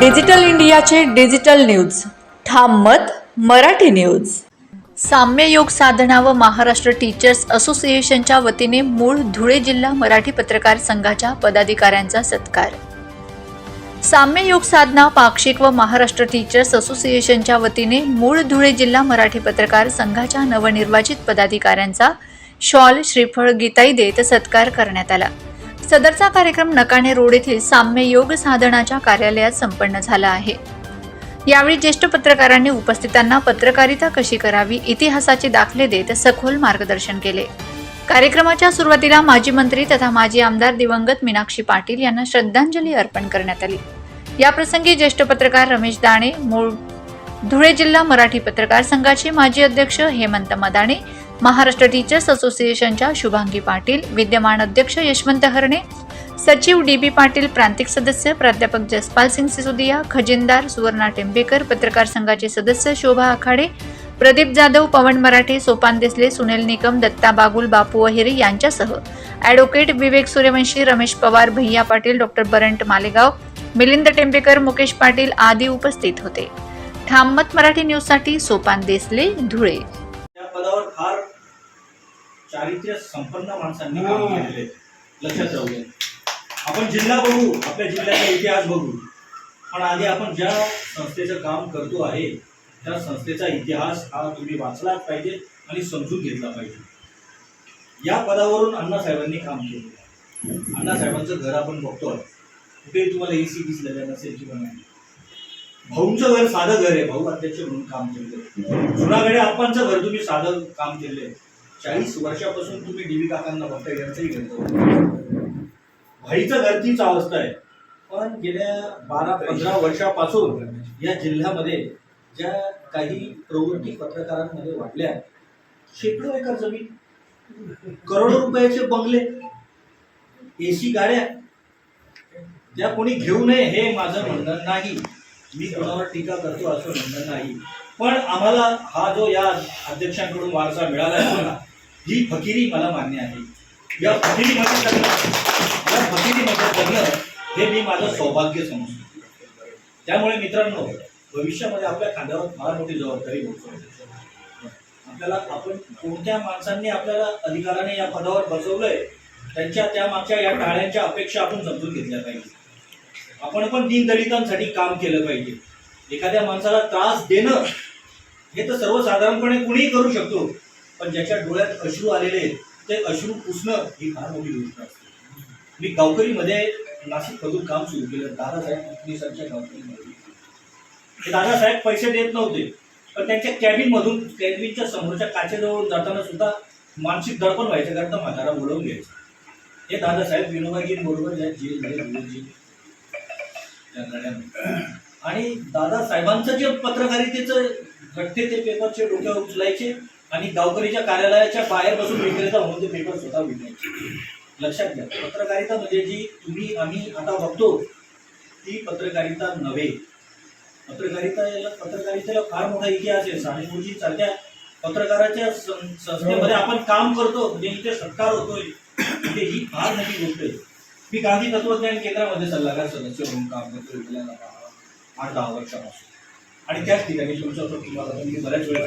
Digital इंडियाचे digital news. ठाम मत मराठी न्यूज. साम्य योग साधना व महाराष्ट्र टीचर्स असोसिएशनच्या वतीने मूळ धुळे जिल्हा मराठी पत्रकार संघाच्या पदाधिकाऱ्यांचा सत्कार. साम्य योग साधना पाक्षिक व महाराष्ट्र टीचर्स असोसिएशनच्या वतीने मूळ धुळे जिल्हा मराठी पत्रकार संघाच्या नवनिर्वाचित पदाधिकाऱ्यांचा शॉल श्रीफळ गीताई देत सत्कार करण्यात आला. सदरचा कार्यक्रम नकाणे रोड येथील साम्य योग साधनाच्या कार्यालयात संपन्न झाला आहे. यावेळी ज्येष्ठ पत्रकारांनी उपस्थितांना पत्रकारिता कशी करावी इतिहासाचे दाखले देत सखोल मार्गदर्शन केले. कार्यक्रमाच्या सुरुवातीला माजी मंत्री तथा माजी आमदार दिवंगत मीनाक्षी पाटील यांना श्रद्धांजली अर्पण करण्यात आली. याप्रसंगी ज्येष्ठ पत्रकार रमेश दाणे मूळ धुळे जिल्हा मराठी पत्रकार संघाचे माजी अध्यक्ष हेमंत मदाणे महाराष्ट्र टीचर्स असोसिएशनच्या शुभांगी पाटील विद्यमान अध्यक्ष यशवंत हरणे सचिव डी बी पाटील प्रांतिक सदस्य प्राध्यापक जसपाल सिंग सिसोदिया खजिनदार सुवर्णा टेंबेकर पत्रकार संघाचे सदस्य शोभा आखाडे प्रदीप जाधव पवन मराठे सोपान देसले सुनील निकम दत्ता बागुल बापू अहिरे यांच्यासह advocate Vivek Suryavanshi Ramesh Pawar Bhaiya Patil doctor burnt Malegaon Milind Tembekar Mukesh Patil आदी उपस्थित होते. ठाममत मराठी न्यूजसाठी सोपान देसले धुळे. चारित्र्य संपन्न माणसांनी काम केलेले. लक्षात राहू दे आपण जिल्हा बघू आपल्या जिल्ह्याचा इतिहास बघू. पण आधी आपण ज्या संस्थेचं काम करतो आहे त्या संस्थेचा इतिहास हा तुम्ही वाचलाच पाहिजे आणि समजून घेतला पाहिजे. या पदावरून अण्णासाहेबांनी काम केलं. अण्णासाहेबांचं घर आपण बघतोय कुठेही तुम्हाला ए सी दिसलेलं नसेल किंवा नाही. भाऊंचं घर साधं घर आहे. भाऊ अध्यक्ष म्हणून काम केलं जुनागडे आप्पांचं घर तुम्ही साधं काम केलंय चाळीस वर्षापासून तुम्ही डीबी काकांना बघता यांचंही घेतो भाईचं गर्दीचा अवस्था आहे. पण गेल्या बारा पंधरा वर्षापासून या जिल्ह्यामध्ये ज्या काही प्रवृत्ती पत्रकारांमध्ये वाढल्या शेकडो एकर जमीन. करोडो रुपयाचे बंगले एसी गाड्या. त्या कोणी घेऊ नये हे माझं म्हणणं नाही. मी कोणावर टीका करतो असं म्हणणं नाही. पण आम्हाला हा जो या अध्यक्षांकडून वारसा मिळाला आहे ना ही फकिरी मला मान्य आहे. या फकिरीमध्ये जगणं या फकिरीमध्ये जगणं हे मी माझं सौभाग्य समजतो. त्यामुळे मित्रांनो भविष्यामध्ये आपल्या खांद्यावर फार मोठी जबाबदारी होतो आपल्याला आपण कोणत्या माणसांनी आपल्याला अधिकाराने या पदावर बसवलंय त्यांच्या त्या मागच्या या टाळ्यांच्या अपेक्षा आपण समजून घेतल्या पाहिजे. आपण पण दीनदलितांसाठी काम केलं पाहिजे. एखाद्या माणसाला त्रास देणं हे तर सर्वसाधारणपणे कुणीही करू शकतो. पण ज्याच्या डोळ्यात अश्रू आलेले आहेत, ते अश्रू पुसणं ही फार मोठी गोष्ट असते. मी गावकरीमध्ये नाशिकमधून काम सुरू केलं. दादासाहेब फडणवीसांच्या गावकरीमध्ये. ते दादासाहेब पैसे देत नव्हते पण त्यांच्या कॅबिनमधून कॅबिनच्या समोरच्या काचेजवळून जाताना सुद्धा मानसिक दडपण व्हायचं कारण तर म्हातारा बोलवून घ्यायचं. हे दादासाहेब विनोबाजींबरोबर या जेलमध्ये आणि दादासाहेबांचं जे पत्रकारितेचं घटते ते पेपरचे डोक्यावर उचलायचे. आणि गावकरीच्या कार्यालयाच्या बाहेर बसून विक्रेता म्हणून ते पेपर स्वतः विकायचे लक्षात घ्या पत्रकारिता म्हणजे जी तुम्ही आम्ही आता बघतो ती पत्रकारिता नव्हे. पत्रकारिता याला पत्रकारितेला फार मोठा इतिहास आहे. सानेगुरुजी सारख्या पत्रकाराच्या संस्थेमध्ये आपण काम करतो म्हणजे इथे सत्कार होतोय. म्हणजे ही फार मोठी गोष्ट आहे. मी गांधी तत्वज्ञान केंद्रामध्ये सल्लागार सदस्य म्हणून काम दहा- आठ दहा वर्षापासून. आणि त्याच ठिकाणी तुम्हाला मी बऱ्याच वेळा